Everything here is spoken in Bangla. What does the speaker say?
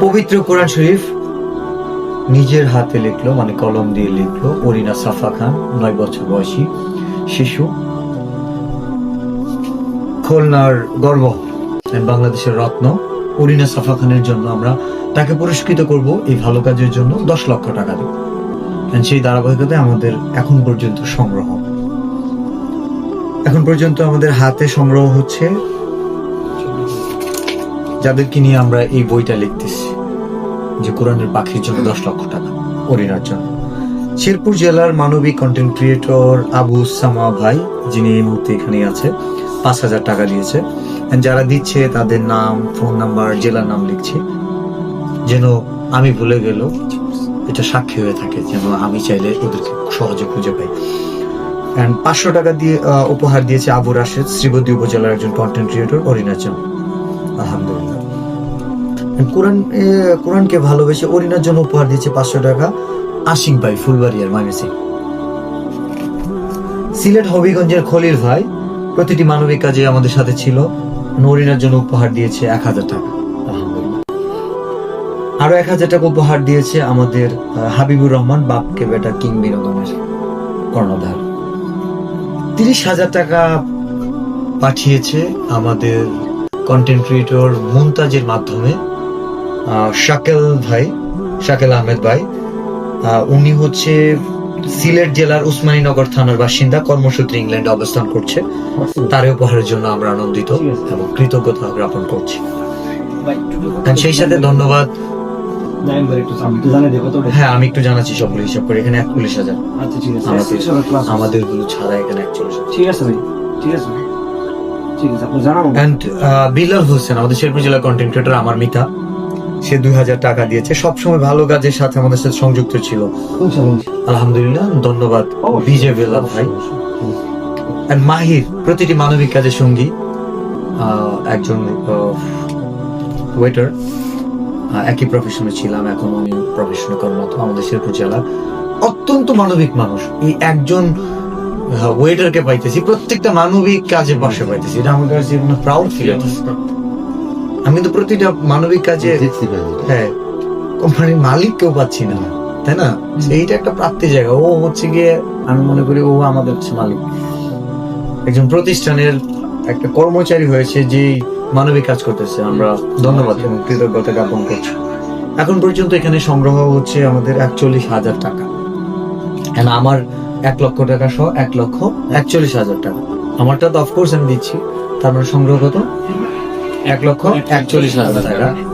পবিত্র কোরআন শরীফ নিজের হাতে লিখলো মানে কলম দিয়ে লিখলো অরিনা সাফা খান, নয় বছর বয়সী শিশু। খুলনার গর্ব বাংলাদেশের রত্ন। অরিনা সাফা খানের জন্য আমরা তাকে পুরস্কৃত করব এই ভালো কাজের জন্য দশ লক্ষ টাকা দেব সেই ধারাবাহিকতায় আমাদের এখন পর্যন্ত সংগ্রহ। এখন পর্যন্ত আমাদের হাতে সংগ্রহ হচ্ছে যাদেরকে নিয়ে আমরা এই বইটা লিখতেছি, যে কোরআনের পাখির জন্য দশ লক্ষ টাকা অরিনার জন্য। শেরপুর জেলার মানবিক কন্টেন্ট ক্রিয়েটর আবু সামা ভাই, যিনি এই মুহূর্তে এখানে আছে, পাঁচ হাজার টাকা দিয়েছে। যারা দিচ্ছে, তাদের নাম ফোন নাম্বার জেলার নাম লিখছি। যেন আমি ভুলে গেল এটা সাক্ষী হয়ে থাকে, যেন আমি চাইলে ওদেরকে সহজে খুঁজে পাই। অ্যান্ড পাঁচশো টাকা দিয়ে উপহার দিয়েছে আবু রাশেদ শ্রীবতী উপজেলার একজন কন্টেন্ট ক্রিয়েটর অরিনার জন্য। কোরআনকে ভালোবেসে অরিনার জন্য উপহার দিয়েছে পাঁচশো টাকা আশিক ভাই, ফুলবাড়িয়ার সিলেট হবিগঞ্জের ভাই, প্রতিটি মানবিক কাজে আমাদের সাথে ছিল। নরিনার জন্য উপহার দিয়েছে এক হাজার টাকা। আরও এক হাজার টাকা উপহার দিয়েছে আমাদের হাবিবুর রহমান বাপকে বেটা কিং বিনোদনের কর্ণধার। তিরিশ হাজার টাকা পাঠিয়েছে আমাদের কন্টেন্ট ক্রিয়েটর মুমতাজের মাধ্যমে শাকেল ভাই শাকেল আহমেদ ভাই উনি হচ্ছে সিলেট জেলার উসমানীনগর থানার বাসিন্দা কর্মসূত্রে ইংল্যান্ডে অবস্থান করছে। তার উপহারের জন্য আমরা আনন্দিত এবং কৃতজ্ঞতা জ্ঞাপন করছি। সেই সাথে ধন্যবাদ। হ্যাঁ আমি একটু জানাচ্ছি সবগুলো হিসাব করে। এখানে একচল্লিশ হাজার। আচ্ছা আমাদেরগুলো ছাড়া এখানে একচল্লিশ ঠিক আছে ভাই ঠিক আছে। ঠিক আছে আপনি জানাব অ্যান্ড বিলাল হোসেন আমাদের শেরপুর জেলার কন্টেন্ট ক্রিয়েটর আমার মিতা সে দুই হাজার টাকা দিয়েছে। সবসময় ভালো কাজের সাথে আমাদের সাথে সংযুক্ত ছিল। আলহামদুলিল্লাহ ধন্যবাদ। বেলাল ভাই। মাহির প্রতিটি মানবিক কাজের সঙ্গী একজন ওয়েটার একই প্রফেশনে ছিলাম এখন উনি প্রফেশনে কর্মরত আমাদের শেরপুর জেলা। অত্যন্ত মানবিক মানুষ। এই একজন ওয়েটারকে পাইতেছি প্রত্যেকটা মানবিক কাজে পাশে পাইতেছি। এটা আমার কাছে প্রাউড ফিল আমি কিন্তু প্রতিটা মানবিক কাজে হ্যাঁ কোম্পানির মালিক কেউ পাচ্ছি না তাই না? এইটা একটা প্রাপ্তি জায়গা। ও হচ্ছে গিয়ে আমি মনে করি ও আমাদের হচ্ছে মালিক। একজন প্রতিষ্ঠানের একটা কর্মচারী হয়েছে যে মানবিক কাজ করতেছে। আমরা ধন্যবাদ এবং কৃতজ্ঞতা জ্ঞাপন করছি। এখন পর্যন্ত এখানে সংগ্রহ হচ্ছে আমাদের একচল্লিশ হাজার টাকা। আমার এক লক্ষ টাকা সহ এক লক্ষ একচল্লিশ হাজার টাকা। আমারটা তো অফকোর্স আমি দিচ্ছি। তার মানে সংগ্রহ কত? এক লক্ষ একচল্লিশ হাজার টাকা।